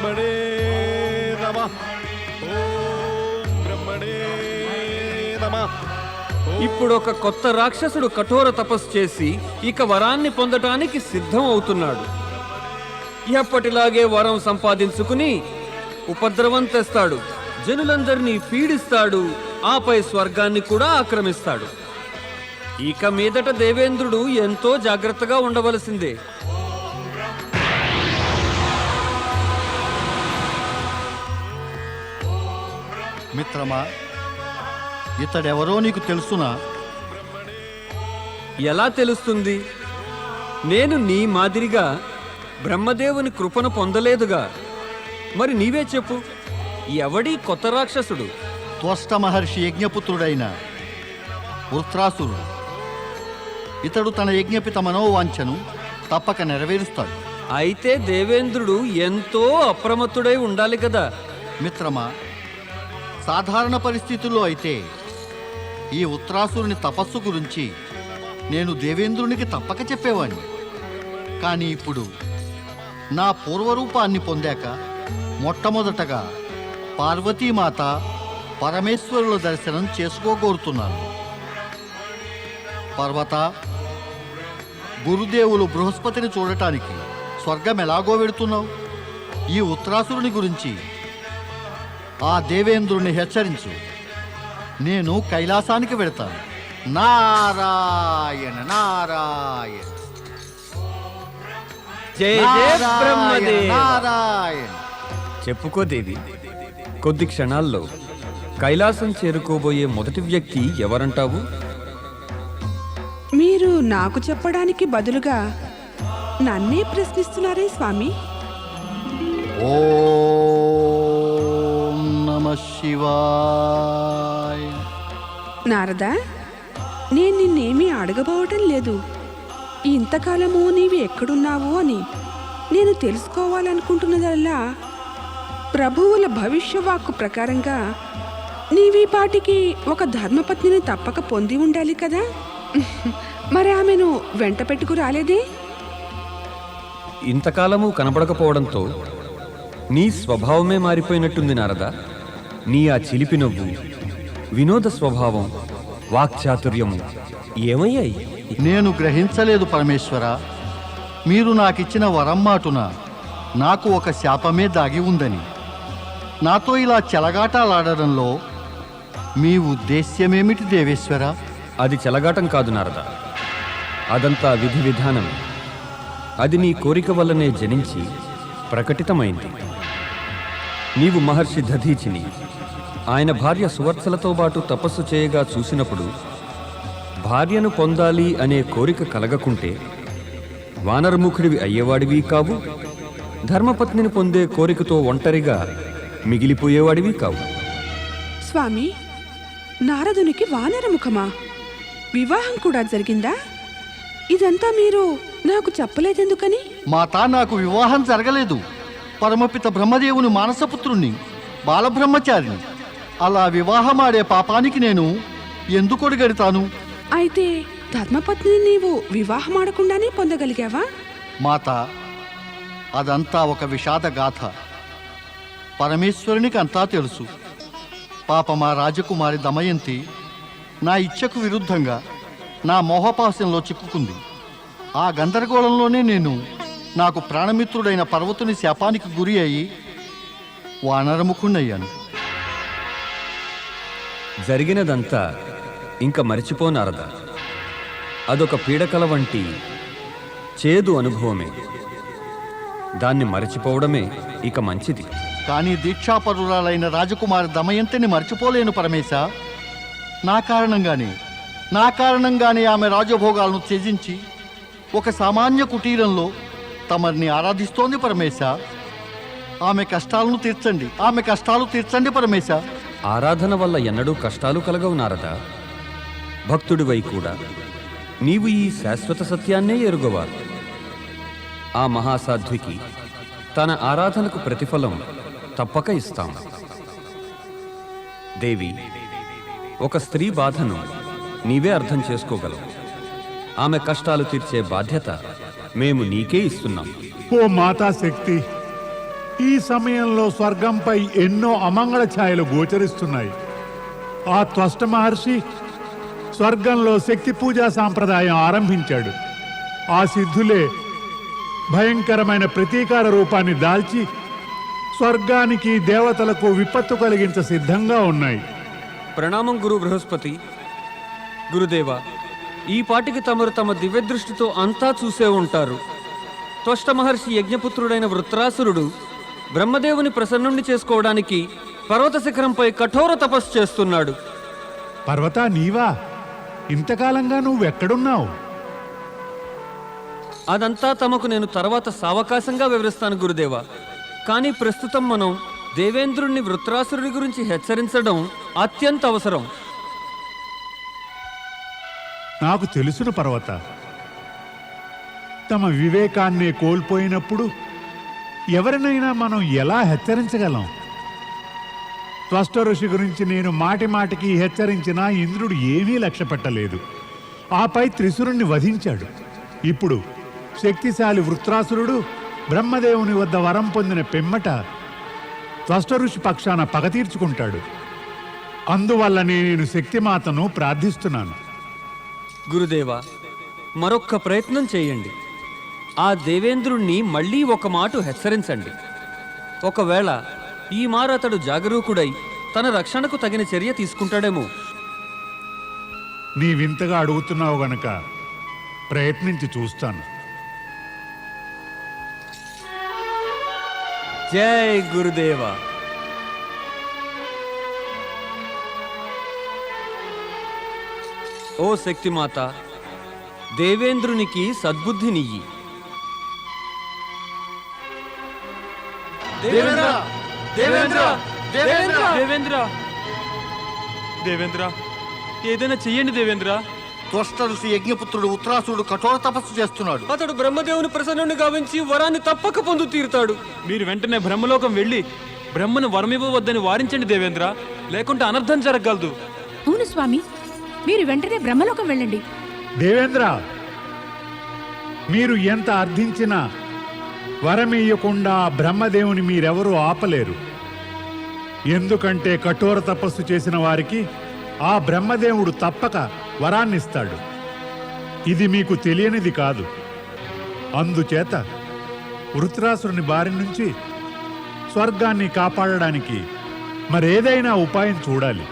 బ్రహ్మణే నమ ఓం బ్రహ్మణే నమ ఇప్పుడు ఒక కొత్త రాక్షసుడు కఠోర తపస్సు చేసి ఇక వరాన్ని పొందటానికి సిద్ధం అవుతున్నాడు. ఎప్పటిలాగే వరం సంపాదించుకుని ఉపద్రవం తెస్తాడు. జనులందరినీ పీడిస్తాడు. ఆపై స్వర్గాన్ని కూడా ఆక్రమిస్తాడు. ఇక మీదట దేవేంద్రుడు ఎంతో జాగ్రత్తగా ఉండవలసిందే. మిత్రమా ఇతడెవరో నీకు తెలుసునా? ఎలా తెలుస్తుంది? నేను నీ మాదిరిగా బ్రహ్మదేవుని కృపను పొందలేదుగా. మరి నీవే చెప్పు ఎవడీ కొత్త రాక్షసుడు? త్వష్ట మహర్షి యజ్ఞపుత్రుడైన వృత్రాసురుడు ఇతడు తన యజ్ఞపిత మనోవాంఛను తప్పక నెరవేరుస్తాడు. అయితే దేవేంద్రుడు ఎంతో అప్రమత్తుడై ఉండాలి కదా. మిత్రమా సాధారణ పరిస్థితుల్లో అయితే ఈ ఉత్తరాసురుని తపస్సు గురించి నేను దేవేంద్రునికి తప్పక చెప్పేవాణ్ణి. కానీ ఇప్పుడు నా పూర్వరూపాన్ని పొందాక మొట్టమొదటగా పార్వతీమాత పరమేశ్వరుల దర్శనం చేసుకోగోరుతున్నాను. పర్వత గురుదేవులు బృహస్పతిని చూడటానికి స్వర్గం ఎలాగో వెడుతున్నావు? ఈ ఉత్తరాసురుని గురించి ఆ దేవేంద్రుని హెచ్చరించు. నేను కైలాసానికి వెడతాను నారాయణ నారాయణ. జయ జయ నారాయణ బ్రహ్మదేవ. నారాయణ. చెప్పుకో దేవి కొద్ది క్షణాల్లో కైలాసం చేరుకోబోయే మొదటి వ్యక్తి ఎవరంటావు? మీరు నాకు చెప్పడానికి బదులుగా నన్నే ప్రశ్నిస్తున్నారే స్వామి. ఓం శివాయ నారదా నేను నిన్నేమీ అడగబోవటం లేదు. ఇంతకాలము నీవు ఎక్కడున్నావు అని నేను తెలుసుకోవాలనుకుంటున్నదల్లా ప్రభువుల భవిష్యవాక్కు ప్రకారంగా నీవీ పాటికి ఒక ధర్మపత్నిని తప్పక పొంది ఉండాలి కదా? మరి ఆమెను వెంట పెట్టుకు రాలేదే? ఇంతకాలము కనపడకపోవడంతో నీ స్వభావమే మారిపోయినట్టుంది నారద. నీ ఆ చిలిపి నవ్వు వినోద స్వభావం వాక్చాతుర్యము ఏమయ్యాయి నేను గ్రహించలేదు పరమేశ్వర. మీరు నాకిచ్చిన వరం మాటున నాకు ఒక శాపమే దాగి ఉందని. నాతో ఇలా చెలగాటాలాడడంలో మీ ఉద్దేశ్యమేమిటి దేవేశ్వర? అది చెలగాటం కాదు నారద. అదంతా విధి విధానమే అది నీ కోరిక వల్లనే జనించి ప్రకటితమైంది. నీవు మహర్షి దధీచిని. ఆయన భార్య సువర్చలతో పాటు తపస్సు చేయగా చూసినప్పుడు భార్యను పొందాలి అనే కోరిక కలగకుంటే వానరముఖుడివి అయ్యేవాడివి కావు ధర్మపత్నిని పొందే కోరికతో ఒంటరిగా మిగిలిపోయేవాడివి కావు. స్వామి నారదునికి వానరముఖమా? వివాహం కూడా జరిగిందా? ఇదంతా మీరు నాకు చెప్పలేదెందుకని? మాతా నాకు వివాహం జరగలేదు. పరమపిత బ్రహ్మదేవుని మానసపుత్రుణ్ణి బాలబ్రహ్మచారిని అలా వివాహమాడే పాపానికి నేను ఎందుకు ఒడిగడతాను? అయితే ధర్మపత్నిని నీవు వివాహమాడకుండానే పొందగలిగావా? మాత అదంతా ఒక విషాద గాథ. పరమేశ్వరునికి అంతా తెలుసు. పాప మా రాజకుమారి దమయంతి నా ఇచ్చకు విరుద్ధంగా నా మోహపాశంలో చిక్కుకుంది. ఆ గందరగోళంలోనే నేను నాకు ప్రాణమిత్రుడైన పర్వతుని శాపానికి గురి అయి వానరముఖుణ్ణయ్యాను జరిగినదంతా ఇంక మరిచిపోనారదా అదొక పీడకల వంటి చేదు అనుభవమే. దాన్ని మరచిపోవడమే ఇక మంచిది. కానీ దీక్షాపరురాలైన రాజకుమారి దమయంతిని మర్చిపోలేను పరమేశ. నా కారణంగానే నా కారణంగానే ఆమె రాజభోగాలను త్యజించి ఒక సామాన్య కుటీరంలో తమరిని ఆరాధిస్తోంది పరమేశ. ఆమె కష్టాలను తీర్చండి. ఆమె కష్టాలు తీర్చండి పరమేశ. ఆరాధన వల్ల ఎన్నడూ కష్టాలు కలగవు నారదా. భక్తుడివై కూడా. నీవు ఈ శాశ్వత సత్యాన్నే ఎరుగవాలి ఆ మహాసాధ్వికి తన ఆరాధనకు ప్రతిఫలం తప్పక ఇస్తాం. దేవి ఒక స్త్రీ బాధను నీవే అర్థం చేసుకోగలవు. ఆమె కష్టాలు తీర్చే బాధ్యత మేము నీకే ఇస్తున్నాం. ఓ మాతా శక్తి ఈ సమయంలో స్వర్గంపై ఎన్నో అమంగళ ఛాయలు గోచరిస్తున్నాయి. ఆ త్వష్ట మహర్షి స్వర్గంలో శక్తి పూజా సాంప్రదాయం ఆరంభించాడు. ఆ సిద్ధులే భయంకరమైన ప్రతీకార రూపాన్ని దాల్చి స్వర్గానికి దేవతలకు విపత్తు కలిగించ సిద్ధంగా ఉన్నాయి. ప్రణామం గురు బృహస్పతి గురుదేవ ఈ పాటికి తమరు తమ దివ్యదృష్టితో అంతా చూసే ఉంటారు. త్వష్ట మహర్షి యజ్ఞపుత్రుడైన వృత్రాసురుడు బ్రహ్మదేవుని ప్రసన్నుణ్ణి చేసుకోవడానికి పర్వత శిఖరంపై కఠోర తపస్సు చేస్తున్నాడు. పర్వత నీవా? ఇంతకాలంగా నువ్వెక్కడున్నావు? అదంతా తమకు నేను తర్వాత సావకాశంగా వివరిస్తాను గురుదేవ. కానీ ప్రస్తుతం మనం దేవేంద్రుణ్ణి వృత్రాసురుడి గురించి హెచ్చరించడం అత్యంత అవసరం. నాకు తెలుసును పర్వత. తమ వివేకాన్ని కోల్పోయినప్పుడు ఎవరినైనా మనం ఎలా హెచ్చరించగలం? త్వష్ట ఋషి గురించి నేను మాటి మాటికి హెచ్చరించినా ఇంద్రుడు ఏమీ లక్ష్యపెట్టలేదు. ఆపై త్రిశురుణ్ణి వధించాడు. ఇప్పుడు శక్తిశాలి వృత్రాసురుడు బ్రహ్మదేవుని వద్ద వరం పొందిన పిమ్మట త్వష్ట ఋషి పక్షాన పగ తీర్చుకుంటాడు. అందువల్లనే నేను శక్తిమాతను ప్రార్థిస్తున్నాను. గురుదేవ మరొక్క ప్రయత్నం చేయండి. ఆ దేవేంద్రుణ్ణి మళ్ళీ ఒక మాట హెచ్చరించండి. ఒకవేళ ఈ మారు అతడు జాగరూకుడై తన రక్షణకు తగిన చర్య తీసుకుంటాడేమో. నీ వింతగా అడుగుతున్నావు గనక ప్రయత్నించి చూస్తాను. జై గురుదేవ. ఓ శక్తిమాత దేవేంద్రునికి సద్బుద్ధినియ్యి దేవేంద్ర దేవేంద్ర దేవేంద్ర. దేవేంద్ర. దేవేంద్ర ఏదైనా చెయ్యండి దేవేంద్ర. త్వష్ట ఋషి యజ్ఞపుత్రుడు ఉత్తరాసురుడు కఠోర తపస్సు చేస్తున్నాడు. అతడు బ్రహ్మదేవుని ప్రసన్నుని గావించి వరాన్ని తప్పక పొందు తీరుతాడు. మీరు వెంటనే బ్రహ్మలోకం వెళ్ళి బ్రహ్మను వరమివ్వవద్దని వారించండి దేవేంద్ర. లేకుంటే అనర్థం జరగగలదు. అవును స్వామి మీరు వెంటనే బ్రహ్మలోకం వెళ్ళండి. దేవేంద్ర మీరు ఎంత అర్థించినా వరమీయకుండా బ్రహ్మదేవుని మీరెవరూ ఆపలేరు. ఎందుకంటే కఠోర తపస్సు చేసిన వారికి ఆ బ్రహ్మదేవుడు తప్పక వరాన్నిస్తాడు. ఇది మీకు తెలియనిది కాదు. అందుచేత వృత్రాసురుని బారి నుంచి స్వర్గాన్ని కాపాడడానికి మరేదైనా ఉపాయం చూడాలి.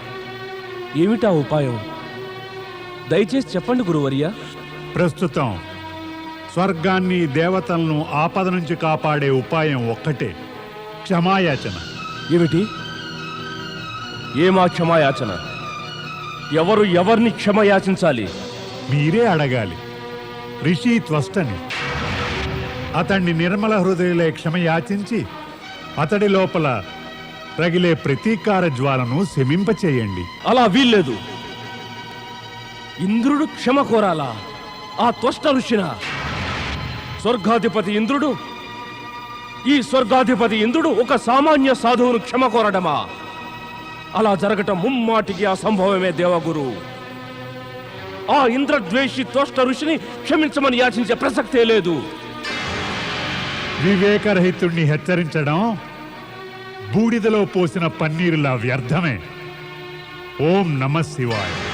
ఏమిటా ఉపాయం? దయచేసి చెప్పండి గురువర్య. ప్రస్తుతం స్వర్గాన్ని దేవతలను ఆపద నుంచి కాపాడే ఉపాయం ఒక్కటే క్షమాయాచన. ఏమిటి? ఏమా క్షమాయాచన? ఎవరు ఎవరిని క్షమయాచించాలి? మీరే అడగాలి. రిషి త్వష్టని. అతన్ని నిర్మల హృదయులే క్షమయాచించి అతడి లోపల రగిలే ప్రతీకార జ్వాలను శమింపచేయండి. అలా వీల్లేదు. ఇంద్రుడు క్షమ కోరాలా ఆ త్వష్ట ఋషిన? స్వర్గాధిపతి ఇంద్రుడు? ఈ స్వర్గాధిపతి ఇంద్రుడు ఒక సామాన్య సాధువును క్షమ కోరడమా అలా జరగటం ముమ్మాటికి అసంభవమే దేవగురు. ఆ ఇంద్రద్వేషి త్వష్ట ఋషిని క్షమించమని యాచించే ప్రసక్తే లేదు. వివేకరహితుణ్ణి హెచ్చరించడం బూడిదలో పోసిన పన్నీరులా వ్యర్థమే. ఓం నమ శివాయ.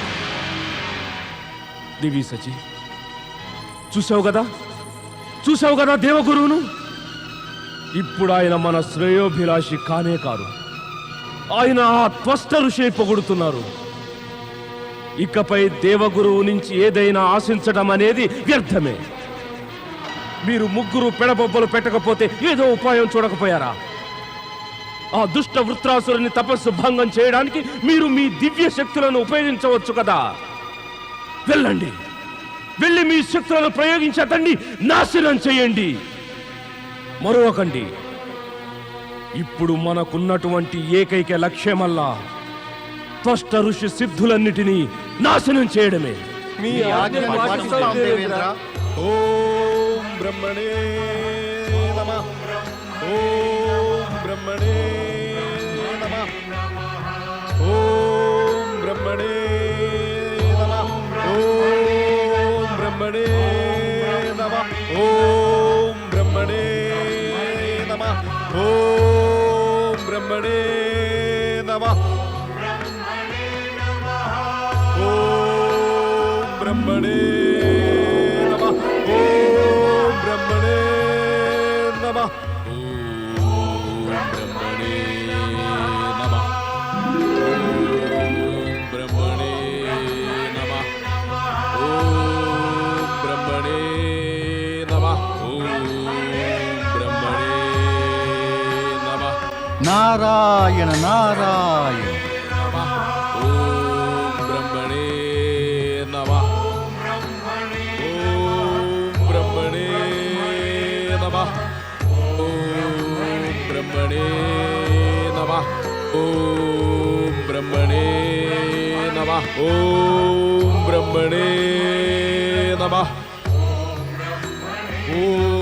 దివి సచి. చూసావు కదా? చూసావు కదా దేవగురువును? ఇప్పుడు ఆయన మన శ్రేయోభిలాషి కానే కారు ఆయన ఆ త్వష్ట ఋషిని పొగుడుతున్నారు. ఇకపై దేవగురువు నుంచి ఏదైనా ఆశించడం అనేది వ్యర్థమే. మీరు ముగ్గురు పెడబొబ్బలు పెట్టకపోతే ఏదో ఉపాయం చూడకపోయారా? ఆ దుష్ట వృత్రాసురుని తపస్సు భంగం చేయడానికి మీరు మీ దివ్య శక్తులను ఉపయోగించవచ్చు కదా? వెళ్ళండి. వెళ్ళి మీ శక్తులను ప్రయోగించి అతన్ని నాశనం చేయండి. మరొకండి ఇప్పుడు మనకున్నటువంటి ఏకైక లక్ష్యమల్లా త్వష్ట ఋషి సిద్ధులన్నిటినీ నాశనం చేయడమే. ఓం బ్రహ్మణే నమ. ఓం బ్రహ్మణే நாராயண நாராயண. ஓம் பிரம்மணே நம. ஓம் பிரம்மணே நம. ஓம் பிரம்மணே நம. ஓம் பிரம்மணே நம. ஓம் பிரம்மணே நம. ஓம்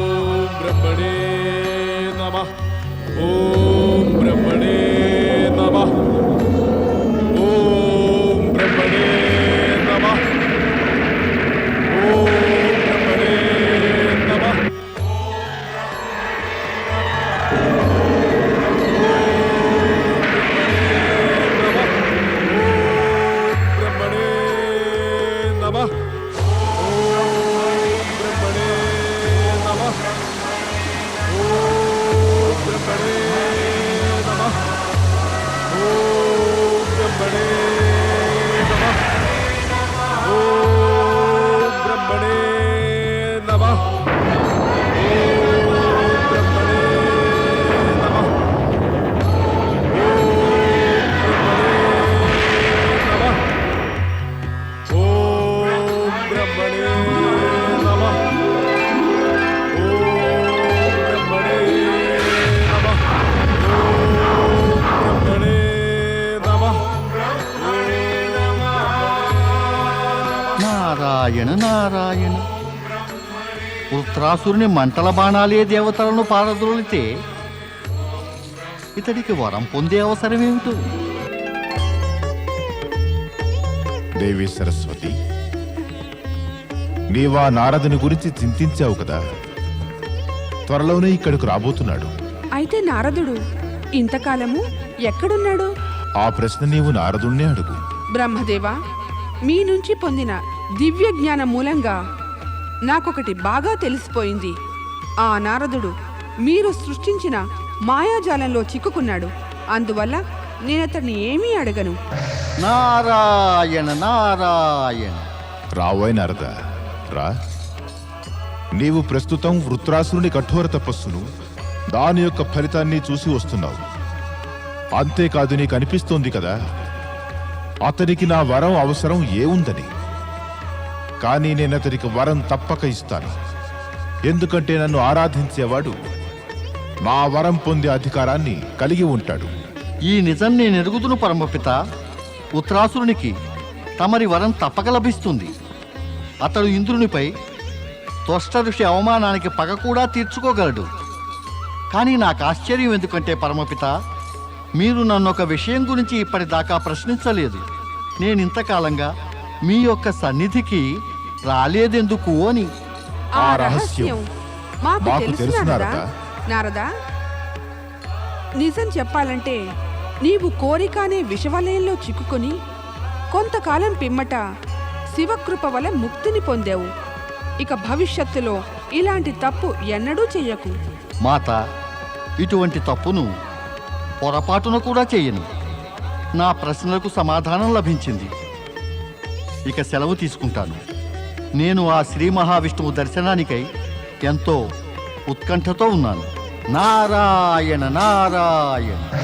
వృత్రాసురుని మంటల బాణాలే దేవతలను పారద్రోలితే ఇతడికి వరం పొందే అవసరమేమిటో? దేవి సరస్వతి నీవా నారదుని గురించి చింతించావు కదా. త్వరలోనే ఇక్కడికి రాబోతున్నాడు. అయితే నారదుడు ఇంతకాలము ఎక్కడున్నాడు? ఆ ప్రశ్న నీవు నారదుణ్ణే అడుగు. బ్రహ్మదేవా మీ నుంచి పొందిన దివ్య జ్ఞానం మూలంగా నాకొకటి బాగా తెలిసిపోయింది. ఆ నారదుడు మీరు సృష్టించిన మాయాజాలంలో చిక్కుకున్నాడు. అందువల్ల నేనతన్ని ఏమీ అడగను. నారాయణ నారాయణ. రావోయ్ నారద రా. నీవు ప్రస్తుతం వృత్రాసురుని కఠోర తపస్సును దాని యొక్క ఫలితాన్ని చూసి వస్తున్నావు. అంతేకాదు నీకు అనిపిస్తోంది కదా అతనికి నా వరం అవసరం ఏముందని కానీ నేను అతనికి వరం తప్పక ఇస్తాను. ఎందుకంటే నన్ను ఆరాధించేవాడు నా వరం పొందే అధికారాన్ని కలిగి ఉంటాడు. ఈ నిజం నేను ఎరుగుదును పరమపిత. ఉత్తరాసురునికి తమరి వరం తప్పక లభిస్తుంది. అతడు ఇంద్రునిపై తొష్ట ఋషి అవమానానికి పగ కూడా తీర్చుకోగలడు. కానీ నాకు ఆశ్చర్యం ఎందుకంటే పరమపిత మీరు నన్ను ఒక విషయం గురించి ఇప్పటిదాకా ప్రశ్నించలేదు. నేను ఇంతకాలంగా మీ యొక్క సన్నిధికి రాలేదెందుకు అని? ఆ రహస్యం. మాకు తెలుసు నారదా. నారదా. నిజం చెప్పాలంటే నీవు కోరికనే విషవలయంలో చిక్కుకొని కొంతకాలం పిమ్మట శివకృప వల్ల ముక్తిని పొందావు. ఇక భవిష్యత్తులో ఇలాంటి తప్పు ఎన్నడూ చెయ్యకు. మాత ఇటువంటి తప్పును పొరపాటున కూడా చేయను. నా ప్రశ్నలకు సమాధానం లభించింది. ఇక సెలవు తీసుకుంటాను. నేను ఆ శ్రీ మహావిష్ణువు దర్శనానికై ఎంతో ఉత్కంఠతో ఉన్నాను. నారాయణ నారాయణ.